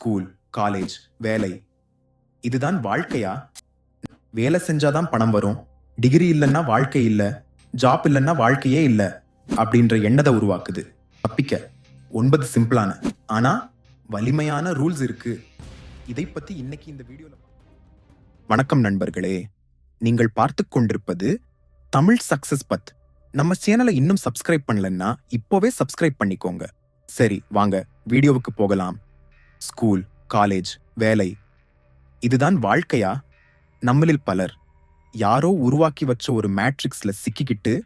School college வேலை. இதுதான் வாழ்க்கையா? வேலை செஞ்சாதான் பணம் வரும். டிகிரி இல்லைன்னா வாழ்க்கை இல்ல. ஜாப் இல்லைன்னா வாழ்க்கையே இல்ல. அப்படின்ற எண்ணத்தை உருவாக்குது. தப்பிக்க. ஒன்பது சிம்பிளான. ஆனா வலிமையான ரூல்ஸ் இருக்கு. இதை பத்தி இன்னைக்கு இந்த வீடியோல வணக்கம் நண்பர்களே. நீங்கள் பார்த்து கொண்டிருப்பது தமிழ் சக்சஸ் பத். நம்ம சேனலை இன்னும் சப்ஸ்கிரைப் பண்ணலன்னா இப்போவே சப்ஸ்கிரைப் பண்ணிக்கோங்க. சரி வாங்க வீடியோவுக்கு போகலாம். ஸ்கூல் காலேஜ் வேலை. இதுதான் வாழ்க்கையா? நம்மளில் பலர் யாரோ உருவாக்கி வச்ச ஒரு மேட்ரிக்ஸ்ல சிக்கிக்கிட்டு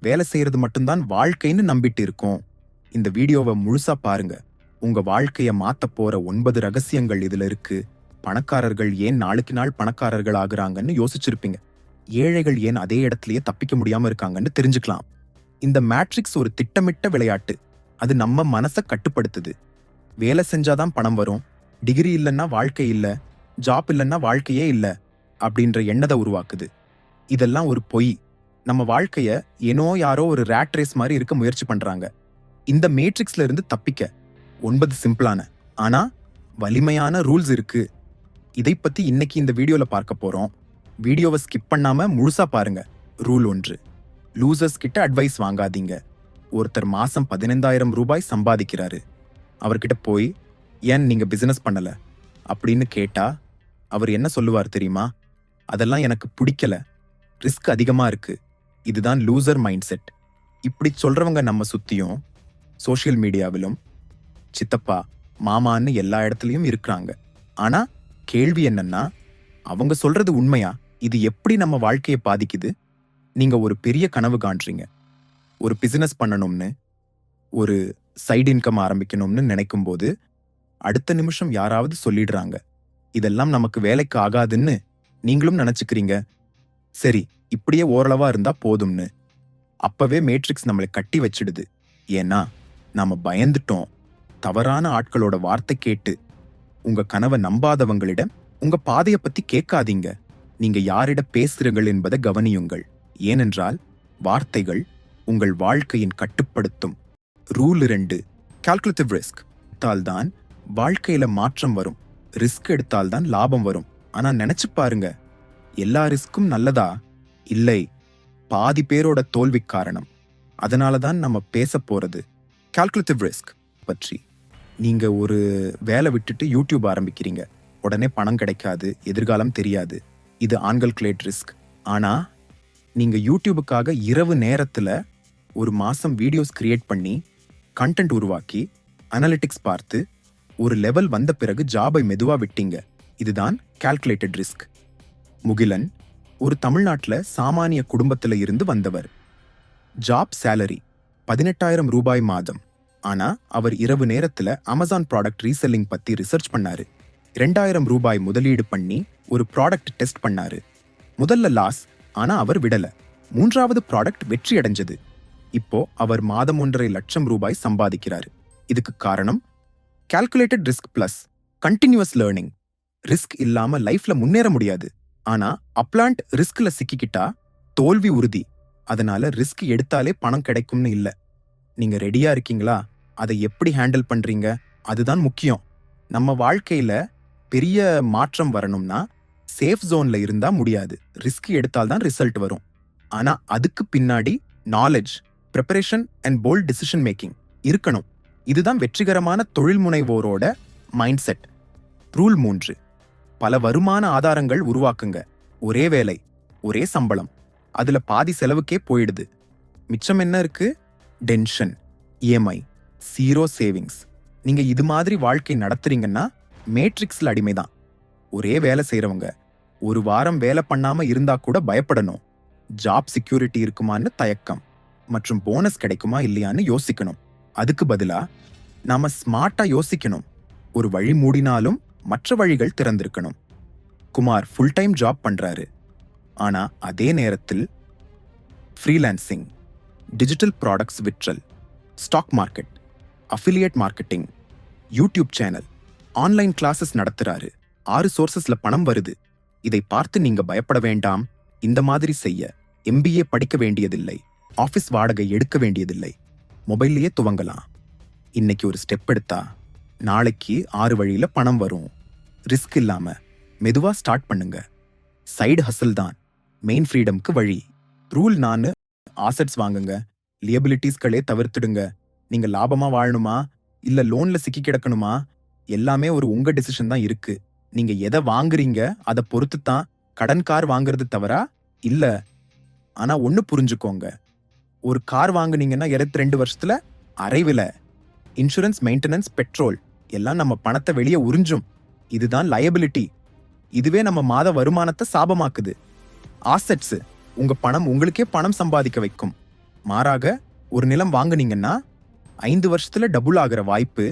வேலை செய்யறது மட்டும்தான் வாழ்க்கைன்னு நம்பிட்டு இருக்கோம். இந்த வீடியோவை முழுசா பாருங்க. உங்க வாழ்க்கைய மாத்த போற ஒன்பது ரகசியங்கள் இதுல இருக்கு. பணக்காரர்கள் ஏன் நாளுக்கு நாள் பணக்காரர்கள் ஆகுறாங்கன்னு யோசிச்சிருப்பீங்க. ஏழைகள் ஏன் அதே இடத்துலயே தப்பிக்க முடியாம இருக்காங்கன்னு தெரிஞ்சுக்கலாம். இந்த மேட்ரிக்ஸ் ஒரு திட்டமிட்ட விளையாட்டு. அது நம்ம மனசை கட்டுப்படுத்துது. வேலை செஞ்சாதான் பணம் வரும். டிகிரி இல்லைன்னா வாழ்க்கை இல்லை. ஜாப் இல்லைன்னா வாழ்க்கையே இல்லை. அப்படின்ற எண்ணத்தை உருவாக்குது. இதெல்லாம் ஒரு பொய். நம்ம வாழ்க்கைய ஏனோ யாரோ ஒரு ரேட் ரேஸ் மாதிரி இருக்க முயற்சி பண்றாங்க. இந்த மேட்ரிக்ஸ்ல இருந்து தப்பிக்க. ஒன்பது சிம்பிளான ஆனா வலிமையான ரூல்ஸ் இருக்கு. இதை பத்தி இன்னைக்கு இந்த வீடியோல பார்க்க போறோம். வீடியோவை ஸ்கிப் பண்ணாம முழுசா பாருங்க. ரூல் ஒன்று. லூசர்ஸ் கிட்ட அட்வைஸ் வாங்காதீங்க. ஒருத்தர் மாசம் பதினைந்தாயிரம் ரூபாய் சம்பாதிக்கிறாரு. அவர்கிட்ட போய் ஏன் நீங்க பிசினஸ் பண்ணல? அப்படின்னு கேட்டா அவர் என்ன சொல்லுவார் தெரியுமா? அதெல்லாம் எனக்கு பிடிக்கல. ரிஸ்க் அதிகமா இருக்கு. இதுதான் லூசர் மைண்ட் செட் இப்படி சொல்றவங்க நம்ம சுத்தியும் சோஷியல் மீடியாவிலும் சித்தப்பா மாமான்னு எல்லா இடத்துலையும் இருக்கிறாங்க. ஆனா கேள்வி என்னன்னா அவங்க சொல்றது உண்மையா? இது எப்படி நம்ம வாழ்க்கையை பாதிக்குது? நீங்க ஒரு பெரிய கனவு காண்றீங்க. ஒரு பிசினஸ் பண்ணணும்னு ஒரு சைடு இன்கம் ஆரம்பிக்கணும்னு நினைக்கும்போது அடுத்த நிமிஷம் யாராவது சொல்லிடுறாங்க இதெல்லாம் நமக்கு வேலைக்கு ஆகாதுன்னு நீங்களும் நினச்சிக்கிறீங்க. சரி இப்படியே ஓரளவா இருந்தா போதும்னு. அப்பவே மேட்ரிக்ஸ் நம்மளை கட்டி வச்சிடுது. ஏன்னா நாம பயந்துட்டோம். தவறான ஆட்களோட வார்த்தை கேட்டு உங்க கனவை நம்பாதவங்களிடம் உங்க பாதைய பத்தி கேட்காதீங்க. நீங்க யாரிட பேசுறீர்கள் என்பதை கவனியுங்கள். ஏனென்றால் வார்த்தைகள் உங்கள் வாழ்க்கையின் கட்டுப்படுத்தும். ரூல் ரெண்டு கால்குலேட்டிவ் ரிஸ்க் தான் வாழ்க்கையில மாற்றம் வரும். ரிஸ்க் எடுத்தால்தான் லாபம் வரும். ஆனா நினைச்சு பாருங்க எல்லா ரிஸ்க்கும் நல்லதா? இல்லை. பாதி பேரோட தோல்வி காரணம். அதனால தான் நம்ம பேச போறது. கால்குலேட்டிவ் ரிஸ்க் பற்றி. நீங்க ஒரு வேலை விட்டுட்டு யூடியூப் ஆரம்பிக்கிறீங்க. உடனே பணம் கிடைக்காது எதிர்காலம் தெரியாது. இது ஆன்கல்குலேட் ரிஸ்க் ஆனா நீங்க யூடியூபுக்காக இரவு நேரத்துல ஒரு மாசம் வீடியோஸ் கிரியேட் பண்ணி கண்டென்ட் உருவாக்கி அனலிட்டிக்ஸ் பார்த்து ஒரு லெவல் வந்த பிறகு ஜாபை மெதுவாக விட்டீங்க. இதுதான் கால்குலேட்டட் ரிஸ்க் முகிலன் ஒரு தமிழ்நாட்டில் சாமானிய குடும்பத்தில் இருந்து வந்தவர். ஜாப் சேலரி பதினெட்டாயிரம் ரூபாய் மாதம். ஆனா அவர் இரவு நேரத்துல அமேசான் ப்ராடக்ட் ரீசெல்லிங் பத்தி ரிசர்ச் பண்ணாரு. ரெண்டாயிரம் ரூபாய் முதலீடு பண்ணி ஒரு ப்ராடக்ட் டெஸ்ட் பண்ணாரு. முதல்ல லாஸ் ஆனா அவர் விடல. மூன்றாவது ப்ராடக்ட் வெற்றி அடைஞ்சது இப்போ அவர் மாதம் ஒன்றரை லட்சம் ரூபாய் சம்பாதிக்கிறாரு. இதுக்கு காரணம் calculated risk plus continuous learning risk இல்லாம லைஃப்ல முன்னேற முடியாது. ஆனா அப்ளான்ட் ரிஸ்க்ல சிக்கிக்கிட்டா தோல்வி உறுதி. அதனால ரிஸ்க் எடுத்தாலே பணம் கிடைக்கும்னு இல்ல. நீங்க ரெடியா இருக்கீங்களா? அதை எப்படி ஹேண்டில் பண்றீங்க? அதுதான் முக்கியம். நம்ம வாழ்க்கையில பெரிய மாற்றம் வரணும்னா சேஃப் ஜோன்ல இருந்தா முடியாது. ரிஸ்க் எடுத்தால்தான் ரிசல்ட் வரும். ஆனா அதுக்கு பின்னாடி knowledge preparation and bold decision making இருக்கணும். இதுதான் வெற்றிகரமான தொழில் முனைவோரோட மைண்ட் செட் ரூல் மூன்று. பல வருமான ஆதாரங்கள் உருவாக்குங்க. ஒரே வேலை ஒரே சம்பளம். அதுல பாதி செலவுக்கே போயிடுது. மிச்சம் என்ன இருக்கு? டென்ஷன் இஎம்ஐ ஜீரோ சேவிங்ஸ் நீங்க இது மாதிரி வாழ்க்கை நடத்துறீங்கன்னா மேட்ரிக்ஸ்ல அடிமைதான். ஒரே வேலை செய்யறவங்க ஒரு வாரம் வேலை பண்ணாம இருந்தா கூட பயப்படணும். ஜாப் செக்யூரிட்டி இருக்குமான்னு தயக்கம். மற்றும் போனஸ் கிடைக்குமா இல்லையான்னு யோசிக்கணும். அதுக்கு பதிலா நாம ஸ்மார்ட்டா யோசிக்கணும். ஒரு வழி மூடினாலும் மற்ற வழிகள் திறந்திருக்கணும். குமார் ஃபுல் டைம் ஜாப் பண்றாரு. ஆனா அதே நேரத்தில் freelancing digital products விற்றல் stock market affiliate marketing YouTube channel online classes நடத்துறாரு. ஆறு சோர்சஸ்ல பணம் வருது. இதை பார்த்து நீங்க பயப்பட வேண்டாம். இந்த மாதிரி செய்ய எம்பிஏ படிக்க வேண்டியதில்லை. ஆஃபீஸ் வாடகை எடுக்க வேண்டியதில்லை. மொபைல்லையே துவங்கலாம். இன்னைக்கு ஒரு ஸ்டெப் எடுத்தா நாளைக்கு ஆறு வழியில பணம் வரும். ரிஸ்க் இல்லாம மெதுவா ஸ்டார்ட் பண்ணுங்க. சைடு ஹசல் தான். மெயின் ஃப்ரீடம்க்கு வழி. ரூல் நானு ஆசட்ஸ் வாங்குங்க. லியபிலிட்டிஸ்களே தவிர்த்துடுங்க. நீங்க லாபமா வாழணுமா? இல்ல லோன்ல சிக்கி கிடக்கணுமா? எல்லாமே ஒரு உங்க டெசிஷன் தான் இருக்கு. நீங்க எதை வாங்குறீங்க அதை பொறுத்து தான் கடன் கார் வாங்குறது தவறா? இல்ல. ஆனா ஒன்னு புரிஞ்சுக்கோங்க. ஒரு கார் வாங்குனீங்கன்னா இருபத்தி ரெண்டு வருஷத்துல அரைவில் இன்சூரன்ஸ் மெயின்டெனன்ஸ் பெட்ரோல் எல்லாம் நம்ம பணத்தை வெளியே உறிஞ்சும். இதுதான் லயபிலிட்டி இதுவே நம்ம மாத வருமானத்தை சாபமாக்குது. ஆசெட்ஸு உங்க பணம் உங்களுக்கே பணம் சம்பாதிக்க வைக்கும். மாறாக ஒரு நிலம் வாங்குனீங்கன்னா ஐந்து வருஷத்துல டபுள் ஆகிற வாய்ப்பு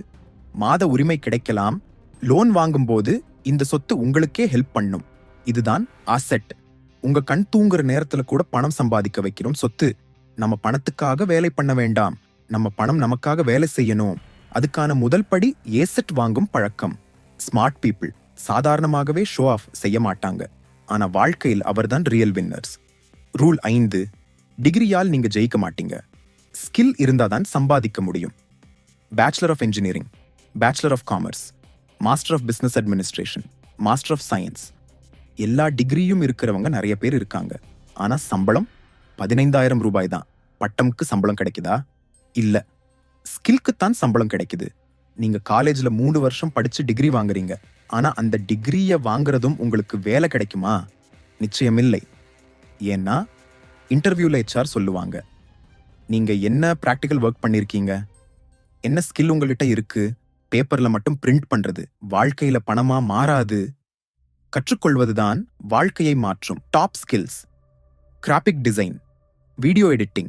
மாத உரிமை கிடைக்கலாம். லோன் வாங்கும்போது இந்த சொத்து உங்களுக்கே ஹெல்ப் பண்ணும். இதுதான் ஆசெட் உங்க கண் தூங்குற நேரத்துல கூட பணம் சம்பாதிக்க வைக்கிறோம் சொத்து. நம்ம பணத்துக்காக வேலை பண்ண வேண்டாம். நம்ம பணம் நமக்காக வேலை செய்யணும். அதுக்கான முதல் படி ஏசெட் வாங்கும் பழக்கம். ஸ்மார்ட் பீப்புள் சாதாரணமாகவே ஷோ ஆஃப் செய்ய மாட்டாங்க. ஆனா வாழ்க்கையில் அவர்தான் ரியல் வின்னர்ஸ் ரூல் ஐந்து டிகிரியால் நீங்க ஜெயிக்க மாட்டீங்க. ஸ்கில் இருந்தாதான் சம்பாதிக்க முடியும். Bachelor of engineering bachelor of commerce master of business administration master of science எல்லா டிகிரியும் இருக்கிறவங்க நிறைய பேர் இருக்காங்க. ஆனா சம்பளம் பதினைந்தாயிரம் ரூபாய் தான் பட்டம்க்கு சம்பளம் கிடைக்குதா? இல்ல. ஸ்கில்க்கு தான் சம்பளம் கிடைக்குது. நீங்க காலேஜ்ல மூணு வருஷம் படிச்சு டிகிரி வாங்குறீங்க. ஆனா அந்த டிகிரியை வாங்குறதும் உங்களுக்கு வேலை கிடைக்குமா? நிச்சயமில்லை. ஏன்னா இன்டர்வியூல ஹெச்ஆர் சொல்லுவாங்க. நீங்க என்ன பிராக்டிக்கல் ஒர்க் பண்ணிருக்கீங்க? என்ன ஸ்கில் உங்கள்கிட்ட இருக்கு? பேப்பர்ல மட்டும் பிரிண்ட் பண்றது. வாழ்க்கையில பணமா மாறாது. கற்றுக்கொள்வதுதான் வாழ்க்கையை மாற்றும். Top skills graphic design video editing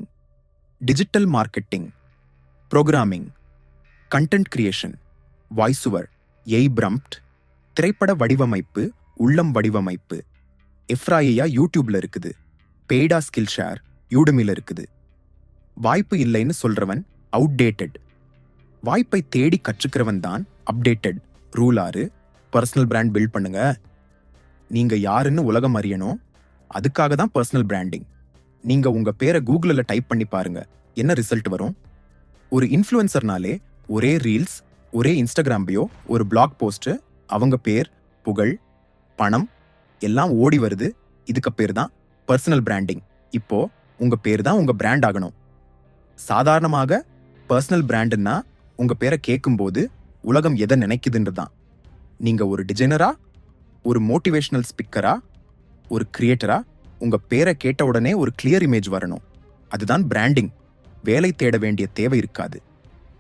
digital marketing programming content creation voiceover AI prompt திரைப்பட வடிவமைப்பு உள்ளம் வடிவமைப்பு எஃப்ராயியா யூடியூப்ல இருக்குது பெய்டா ஸ்கில் ஷேர் யூடமில இருக்குது. வாய்ப்பு இல்லைன்னு சொல்றவன் அவுடேட்டட் வாய்ப்பை தேடி கற்றுக்கிறவன் தான் அப்டேட்டட் ரூல் ஆறு பர்சனல் பிராண்ட் பில்ட் பண்ணுங்க. நீங்க யாருன்னு உலகம் அறியணும். அதுக்காக தான் பர்சனல் பிராண்டிங் நீங்க உங்க பேரை கூகுளில் டைப் பண்ணி பாருங்க. என்ன ரிசல்ட் வரும்? ஒரு இன்ஃப்ளூயன்சர்னாலே ஒரே ரீல்ஸ் ஒரே இன்ஸ்டாகிராம் பியோ ஒரு பிளாக் போஸ்ட் அவங்க பேர் புகழ் பணம் எல்லாம் ஓடி வருது. இதுக்கு பேர் தான் பர்சனல் பிராண்டிங் இப்போ உங்க பேர் தான் உங்க பிராண்ட் ஆகணும். சாதாரணமாக பர்சனல் பிராண்டுன்னா உங்க பேரை கேட்கும்போது உலகம் எதை நினைக்குதுன்றது தான் நீங்க ஒரு டிசைனரா ஒரு மோட்டிவேஷனல் ஸ்பீக்கரா ஒரு கிரியேட்டரா உங்க பேரை கேட்ட உடனே ஒரு கிளியர் இமேஜ் வரணும். அதுதான் பிராண்டிங் வேலை தேட வேண்டிய தேவை இருக்காது.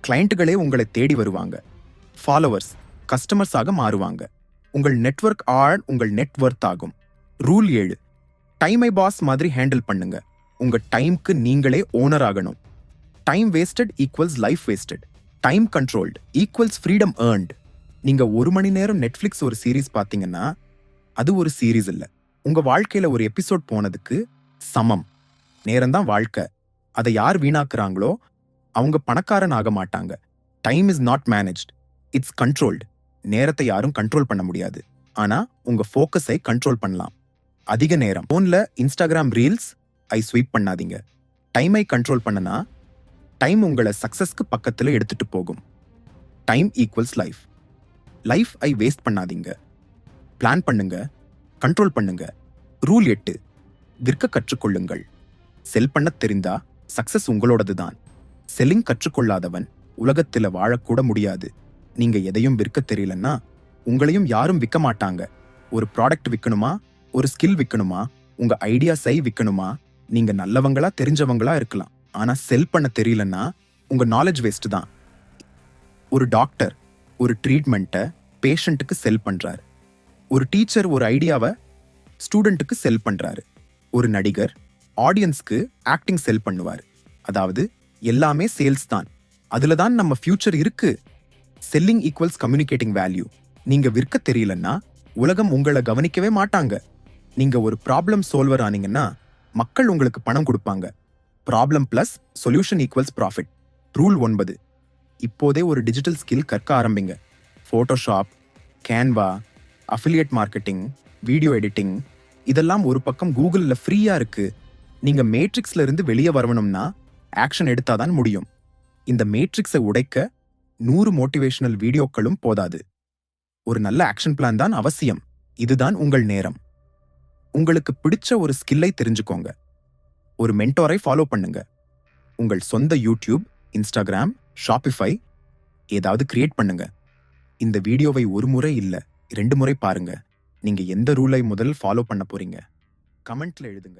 கிளைண்ட்டுகளே உங்களை தேடி வருவாங்க. ஃபாலோவர்ஸ் கஸ்டமர்ஸாக மாறுவாங்க. உங்கள் நெட்வொர்க் ஆழ் உங்கள் நெட்வொர்த் ஆகும். ரூல் ஏழு டைமை பாஸ் மாதிரி ஹேண்டில் பண்ணுங்க. உங்க டைம்க்கு நீங்களே ஓனர் ஆகணும். Time wasted equals life wasted time controlled equals freedom earned நீங்க ஒரு மணி நேரம் நெட்ஃப்ளிக்ஸ் ஒரு சீரிஸ் பார்த்தீங்கன்னா அது ஒரு சீரிஸ் இல்ல. உங்க வாழ்க்கையில ஒரு எபிசோட் போனதுக்கு சமம். நேரம்தான் வாழ்க்கை. அதை யார் வீணாக்குறாங்களோ அவங்க பணக்காரன் ஆக மாட்டாங்க. Time is not managed it's controlled நேரத்தை யாரும் கண்ட்ரோல் பண்ண முடியாது. ஆனா உங்க ஃபோக்கஸை கண்ட்ரோல் பண்ணலாம். அதிக நேரம். ஃபோன்ல இன்ஸ்டாகிராம் ரீல்ஸ் ஐ ஸ்வீப் பண்ணாதீங்க. டைமை கண்ட்ரோல் பண்ணனா டைம் உங்களை சக்சஸ்க்கு பக்கத்துல எடுத்துட்டு போகும். டைம் ஈக்குவல்ஸ் லைஃப் லைஃப் ஐ வேஸ்ட் பண்ணாதீங்க. பிளான் பண்ணுங்க. கண்ட்ரோல் பண்ணுங்க. ரூல் எட்டு விற்க கற்றுக்கொள்ளுங்கள். செல் பண்ண தெரிந்தா சக்சஸ் உங்களோடது தான் செல்லிங் கற்றுக்கொள்ளாதவன் உலகத்துல வாழக்கூட முடியாது. நீங்க எதையும் விற்க தெரியலன்னா உங்களையும் யாரும் விற்க மாட்டாங்க. ஒரு ப்ராடக்ட் விற்கணுமா ஒரு ஸ்கில் விற்கணுமா உங்க ஐடியாஸை விற்கணுமா நீங்க நல்லவங்களா தெரிஞ்சவங்களா இருக்கலாம். ஆனா செல் பண்ண தெரியலன்னா உங்க நாலேஜ் வேஸ்ட் தான். ஒரு டாக்டர் ஒரு ட்ரீட்மெண்ட்டை பேஷண்ட்டுக்கு செல் பண்றாரு. ஒரு டீச்சர் ஒரு ஐடியாவை ஸ்டூடெண்ட்டுக்கு செல் பண்ணுறாரு ஒரு நடிகர் ஆடியன்ஸ்க்கு ஆக்டிங் செல் பண்ணுவார். அதாவது எல்லாமே சேல்ஸ் தான். அதில் தான் நம்ம ஃபியூச்சர் இருக்கு. Selling equals communicating value. நீங்கள் விற்க தெரியலன்னா உலகம் உங்களை கவனிக்கவே மாட்டாங்க. நீங்கள் ஒரு ப்ராப்ளம் சால்வர் ஆனீங்கன்னா மக்கள் உங்களுக்கு பணம் கொடுப்பாங்க. Problem plus solution equals profit. Rule ஒன்பது. இப்போதே ஒரு டிஜிட்டல் ஸ்கில் கற்க ஆரம்பிங்க. Photoshop Canva affiliate marketing video editing இதெல்லாம் ஒரு பக்கம் கூகுளில் ஃப்ரீயாக இருக்கு. நீங்கள் மேட்ரிக்ஸ்ல இருந்து வெளியே வரணும்னா ஆக்ஷன் எடுத்தால் தான் முடியும். இந்த மேட்ரிக்ஸை உடைக்க நூறு மோட்டிவேஷனல் வீடியோக்களும் போதாது. ஒரு நல்ல ஆக்ஷன் பிளான் தான் அவசியம். இதுதான் உங்கள் நேரம். உங்களுக்கு பிடிச்ச ஒரு ஸ்கில்லை தெரிஞ்சுக்கோங்க. ஒரு மென்டோரை ஃபாலோ பண்ணுங்க. உங்கள் சொந்த யூடியூப் இன்ஸ்டாகிராம் ஷாப்பிஃபை ஏதாவது கிரியேட் பண்ணுங்க. இந்த வீடியோவை ஒரு முறை இல்லை. ரெண்டு முறை பாருங்க. நீங்க எந்த ரூலை முதல் ஃபாலோ பண்ண போறீங்க? கமெண்ட்ல எழுதுங்க.